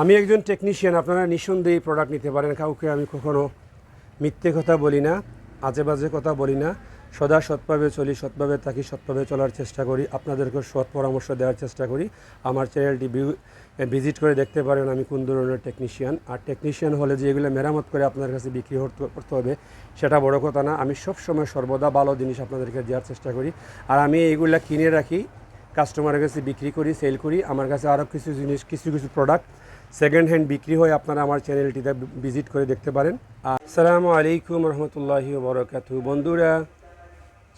আমি একজন টেকনিশিয়ান আপনারা নিঃসন্দেহে এই প্রোডাক্ট নিতে পারেন। কাউকে আমি কখনো মিথ্যে কথা বলি না আজে বাজে কথা বলি না। সদা সৎভাবে চলি, সৎভাবে থাকি, সৎভাবে চলার চেষ্টা করি, আপনাদেরকে সৎ পরামর্শ দেওয়ার চেষ্টা করি। আমার চ্যানেলটি ভিজিট করে দেখতে পারেন, আমি কোন ধরনের টেকনিশিয়ান আর টেকনিশিয়ান হলে যে এগুলো মেরামত করে আপনার কাছে বিক্রি করতে হবে, সেটা বড় কথা না। আমি সবসময় সর্বদা ভালো জিনিস আপনাদেরকে দেওয়ার চেষ্টা করি। আর আমি এইগুলা কিনে রাখি কাস্টমারের কাছে বিক্রি করি সেল করি, আমার কাছে আরও কিছু জিনিস, কিছু কিছু প্রোডাক্ট সেকেন্ড হ্যান্ড বিক্রি হয় আপনারা আমার চ্যানেলটিতে ভিজিট করে দেখতে পারেন। আসসালামু আলাইকুম রহমতুল্লাহি বরকাতু বন্ধুরা,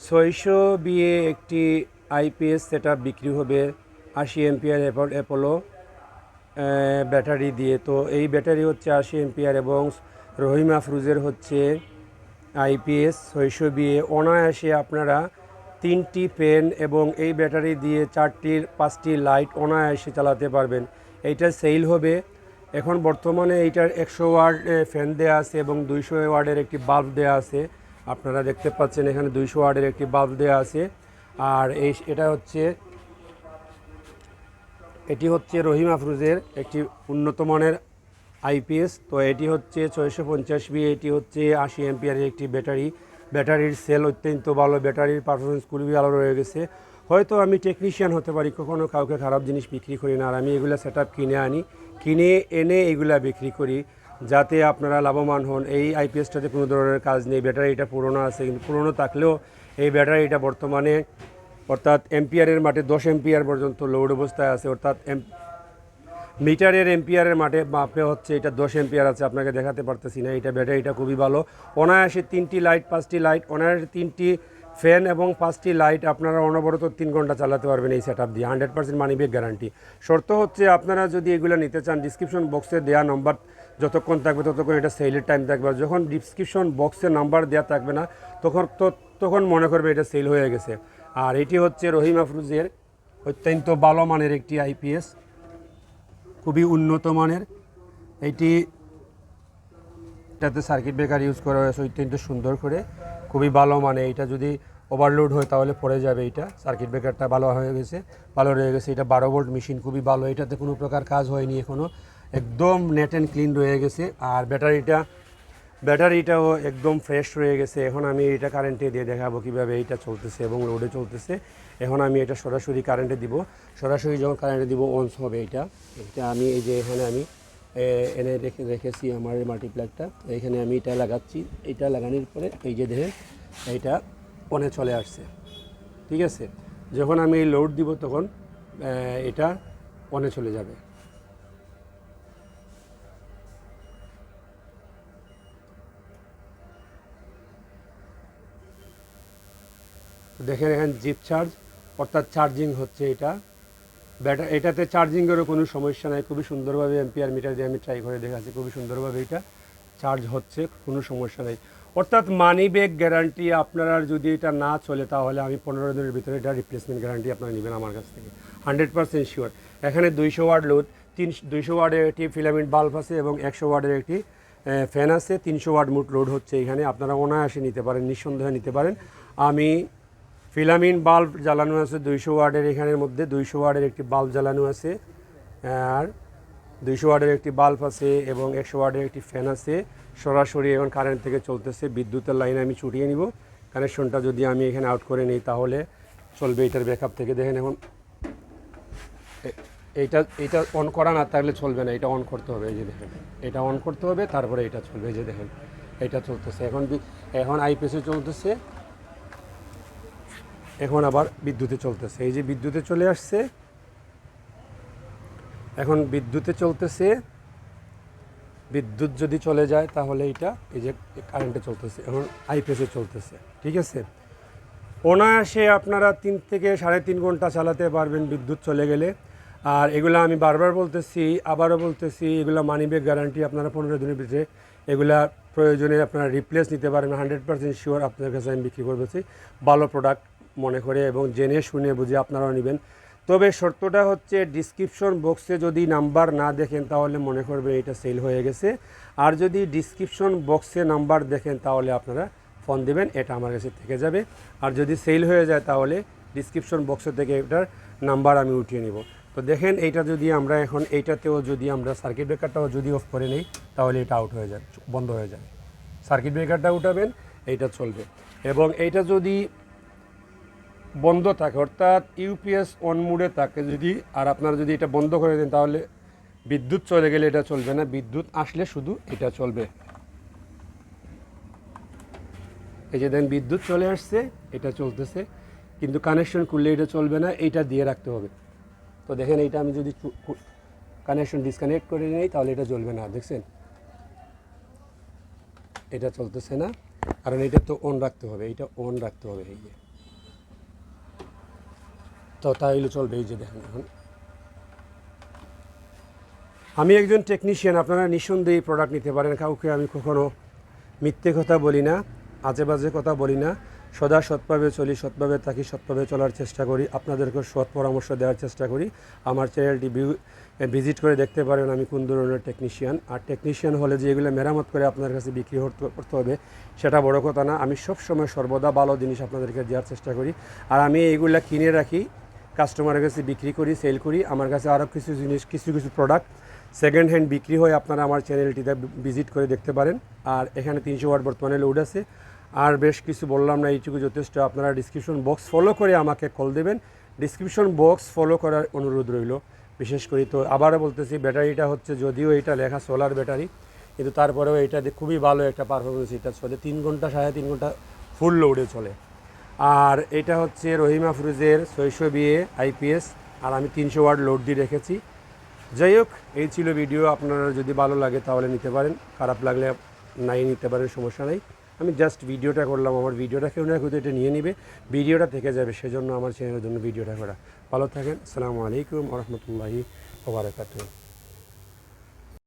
ছয়শো বিয়ে একটি আইপিএস সেট বিক্রি হবে আশি এমপিআর অ্যাপোলো ব্যাটারি দিয়ে। তো এই ব্যাটারি হচ্ছে আশি এমপিআর এবং রহিমা ফ্রুজের হচ্ছে আইপিএস ছয়শো বিয়ে। অনায়াসে আপনারা তিনটি পেন এবং এই ব্যাটারি দিয়ে চারটির পাঁচটি লাইট অনায়াসে চালাতে পারবেন। এইটা সেল হবে। এখন বর্তমানে এইটার একশো ওয়ার্ড ফ্যান দেওয়া আছে এবং দুইশো ওয়ার্ডের একটি বাল্ব দেওয়া আছে। আপনারা দেখতে পাচ্ছেন এখানে দুইশো ওয়ার্ডের একটি বাল্ব দেওয়া আছে। আর এই, এটা হচ্ছে, এটি হচ্ছে রহিম আফরুজের একটি উন্নত মানের আইপিএস তো এটি হচ্ছে ছয়শো পঞ্চাশ বি এটি হচ্ছে আশি এমপিয়ারের একটি ব্যাটারি ব্যাটারির সেল অত্যন্ত ভালো ব্যাটারির পারফরমেন্স খুবই ভালো রয়ে গেছে। হয়তো আমি টেকনিশিয়ান হতে পারি, কখনো কাউকে খারাপ জিনিস বিক্রি করি না, আর আমি এগুলো সেট কিনে আনি, কিনে এনে এগুলা বিক্রি করি, যাতে আপনারা লাভবান হন। এই আইপিএসটাতে কোনো ধরনের কাজ নেই, ব্যাটারিটা পুরনো আছে, কিন্তু পুরনো থাকলেও এই ব্যাটারিটা বর্তমানে অর্থাৎ এম্পিয়ারের মাঠে দশ এম্পিয়ার পর্যন্ত লোড অবস্থায় আছে, অর্থাৎ মিটারের এম্পিয়ারের মাঠে মাপে হচ্ছে এটা দশ এম্পিয়ার আছে, আপনাকে দেখাতে পারতেছি না, এটা ব্যাটারিটা খুবই ভালো। অনায়াসে তিনটি লাইট পাঁচটি লাইট অনায়াসে তিনটি ফ্যান এবং পাঁচটি লাইট আপনারা অনবরত তিন ঘণ্টা চালাতে পারবেন এই সেট আপ দিয়ে। Hundred percent money back guarantee শর্ত হচ্ছে আপনারা যদি এগুলো নিতে চান ডিসক্রিপশন বক্সে দেওয়া নম্বর যতক্ষণ থাকবে ততক্ষণ এটা সেলের টাইম থাকবে। যখন ডিসক্রিপশন বক্সে নাম্বার দেওয়া থাকবে না, তখন তখন মনে করবে এটা সেল হয়ে গেছে। আর এটি হচ্ছে রহিম আফরুজের অত্যন্ত ভালো মানের একটি আইপিএস খুবই উন্নত মানের। এটি, এটাতে সার্কিট ব্রেকার ইউজ করা হয়েছে অত্যন্ত সুন্দর করে। খুবই ভালো মানে এটা যদি ওভারলোড হয় তাহলে পড়ে যাবে এটা সার্কিট ব্রেকারটা ভালো হয়ে গেছে, ভালো রয়ে গেছে। এটা বারো ভোল্ট মেশিন খুবই ভালো, এটাতে কোনো প্রকার কাজ হয়নি এখনও একদম নেট অ্যান্ড ক্লিন রয়ে গেছে, আর ব্যাটারিটা, ব্যাটারিটাও একদম ফ্রেশ রয়ে গেছে। এখন আমি এটা কারেন্টে দিয়ে দেখাবো কীভাবে এইটা চলতেছে এবং লোডে চলতেছে। এখন আমি এটা সরাসরি কারেন্টে দিব। সরাসরি যখন কারেন্টে দিব অনস হবে এটা এটা আমি, এই যে এখানে আমি এনে রেখে রেখেছি আমার এই মাল্টিপ্লাগটা এখানে আমি এটা লাগাচ্ছি। এটা লাগানোর পরে এই যে দেখেন এইটা অনে চলে আসছে। ঠিক আছে? যখন আমি এই লোড দিব তখন এটা অনে চলে যাবে। দেখেন এখানে জিপ চার্জ অর্থাৎ চার্জিং হচ্ছে এটা। ব্যাটার এটাতে চার্জিংয়েরও কোনো সমস্যা নাই। খুবই সুন্দরভাবে এম্পিয়ার মিটার দিয়ে আমি ট্রাই করে দেখাচ্ছি। খুবই সুন্দরভাবে এটা চার্জ হচ্ছে, কোনো সমস্যা নেই। অর্থাৎ মানি ব্যাগ গ্যারান্টি আপনারা যদি এটা না চলে, তাহলে আমি পনেরো দিনের ভিতরে এটা রিপ্লেসমেন্ট গ্যারান্টি আপনারা নেবেন আমার কাছ থেকে। হান্ড্রেড পার্সেন্ট শিওর এখানে দুইশো ওয়ার্ড লোড তিন দুইশো ওয়ার্ডের একটি ফিলামেন্ট বাল্ব আছে এবং একশো ওয়ার্ডের একটি ফ্যান আছে। তিনশো ওয়ার্ড মুট লোড হচ্ছে এখানে। আপনারা অনায়াসে নিতে পারেন, নিঃসন্দেহে নিতে পারেন। আমি ফিলামিন বাল্ব জ্বালানো আছে দুইশো ওয়ার্ডের এখানের মধ্যে, দুইশো ওয়ার্ডের একটি বাল্ব জ্বালানো আছে, আর দুইশো ওয়ার্ডের একটি বাল্ব আছে এবং একশো ওয়ার্ডের একটি ফ্যান আছে। সরাসরি এখন কারেন্ট থেকে চলতেছে, বিদ্যুতের লাইনে আমি ছুটিয়ে নিব। কানেকশনটা যদি আমি এখানে আউট করে নিই তাহলে চলবে এটার ব্যাকআপ থেকে। দেখেন এখন এইটা এটা অন করা না থাকলে চলবে না, এটা অন করতে হবে, এই যে দেখেন। এটা অন করতে হবে, তারপরে এটা চলবে, এই যে দেখেন। এটা চলতেছে। এখন এখন আইপিএসে চলতেছে। এখন আবার বিদ্যুতে চলতেছে। এই যে বিদ্যুতে চলে আসছে, এখন বিদ্যুতে চলতেছে, বিদ্যুৎ যদি চলে যায় তাহলে এটা এই যে কারেন্টে চলতেছে, এখন আইপিএসে চলতেছে, ঠিক আছে? অনায়াসে আপনারা তিন থেকে সাড়ে তিন ঘণ্টা চালাতে পারবেন বিদ্যুৎ চলে গেলে। আর এগুলো আমি বারবার বলতেছি, আবারও বলতেছি, এগুলো মানিব্যাগ গ্যারান্টি আপনারা পনেরো দিনের ভিতরে এগুলা প্রয়োজনে আপনারা রিপ্লেস নিতে পারেন হান্ড্রেড পার্সেন্ট শিওর আপনার কাছে আমি বিক্রি করতেছি। ভালো প্রোডাক্ট মনে করে এবং জেনে শুনে বুঝে আপনারাও নেবেন। তবে শর্তটা হচ্ছে ডিসক্রিপশন বক্সে যদি নাম্বার না দেখেন তাহলে মনে করবেন এটা সেল হয়ে গেছে। আর যদি ডিসক্রিপশন বক্সে নাম্বার দেখেন তাহলে আপনারা ফোন দেবেন, এটা আমার কাছে থেকে যাবে। আর যদি সেল হয়ে যায় তাহলে ডিসক্রিপশন বক্সে থেকে এটার নাম্বার আমি উঠিয়ে নিব। তো দেখেন এইটা যদি আমরা এখন এইটাতেও যদি আমরা সার্কিট ব্রেকারটাও যদি অফ করে নিই, তাহলে এটা আউট হয়ে যায়, বন্ধ হয়ে যায়। সার্কিট ব্রেকারটা উঠাবেন, এইটা চলবে। এবং এইটা যদি বন্ধ থাকে, অর্থাৎ ইউপিএস অন মুডে থাকে যদি, আর আপনারা যদি এটা বন্ধ করে দেন, তাহলে বিদ্যুৎ চলে গেলে এটা চলবে না। বিদ্যুৎ আসলে শুধু এটা চলবে। এই যে দেন, বিদ্যুৎ চলে আসছে, এটা চলতেছে, কিন্তু কানেকশন করলে এটা চলবে না, এইটা দিয়ে রাখতে হবে। তো দেখেন, এইটা আমি যদি কানেকশন ডিসকানেক্ট করে নিই, তাহলে এটা চলবে না, দেখছেন? এটা চলতেছে না, কারণ এটা তো অন রাখতে হবে, এটা অন রাখতে হবে, এই যে। তো তাইলে চলবে, এই যে দেখেন এখন। আমি একজন টেকনিশিয়ান আপনারা নিঃসন্দেহে প্রোডাক্ট নিতে পারেন। কাউকে আমি কখনো মিথ্যে কথা বলি না আজে বাজে কথা বলি না। সদা সৎভাবে চলি, সৎভাবে থাকি, সৎভাবে চলার চেষ্টা করি। আপনাদেরকে সৎ পরামর্শ দেওয়ার চেষ্টা করি। আমার চ্যানেলটি ভিজিট করে দেখতে পারেন আমি কোন ধরনের টেকনিশিয়ান আর টেকনিশিয়ান হলে যে এগুলো মেরামত করে আপনার কাছে বিক্রি করতে হবে, সেটা বড় কথা না। আমি সবসময় সর্বদা ভালো জিনিস আপনাদেরকে দেওয়ার চেষ্টা করি। আর আমি এইগুলো কিনে রাখি কাস্টমারের কাছে বিক্রি করি সেল করি, আমার কাছে আরও কিছু জিনিস, কিছু কিছু প্রোডাক্ট সেকেন্ড হ্যান্ড বিক্রি হয় আপনারা আমার চ্যানেলটিতে ভিজিট করে দেখতে পারেন। আর এখানে তিনশো ওয়াট বর্তমানে লোড আছে। আর বেশ কিছু বললাম না, এইটুকু যথেষ্ট। আপনারা ডিসক্রিপশন বক্স ফলো করে আমাকে কল দেবেন। ডিসক্রিপশন বক্স ফলো করার অনুরোধ রইল। বিশেষ করে তো আবারও বলতেছি, ব্যাটারিটা হচ্ছে যদিও এটা লেখা সোলার ব্যাটারি, কিন্তু তারপরেও এটা খুবই ভালো একটা পারফরমেন্স এটা চলে তিন ঘণ্টা, সাড়ে তিন ঘণ্টা ফুল লোডে চলে। আর এটা হচ্ছে রহিমা ফ্রুজের ছয়শো বিয়ে আইপিএস, আর আমি তিনশো ওয়ার্ড লোড দিয়ে রেখেছি। যাই হোক, এই ছিল ভিডিও। আপনারা যদি ভালো লাগে তাহলে নিতে পারেন। খারাপ লাগলে নাই, নিতে পারেন, সমস্যা নেই। আমি জাস্ট ভিডিওটা করলাম। আমার ভিডিওটা কেউ না কেউ এটা নিয়ে নিবে। ভিডিওটা থেকে যাবে, সেজন্য আমার চ্যানেলের জন্য ভিডিওটা করা। ভালো থাকেন। আসসালামু আলাইকুম রহমতুল্লাহি ওবরাকাতুহ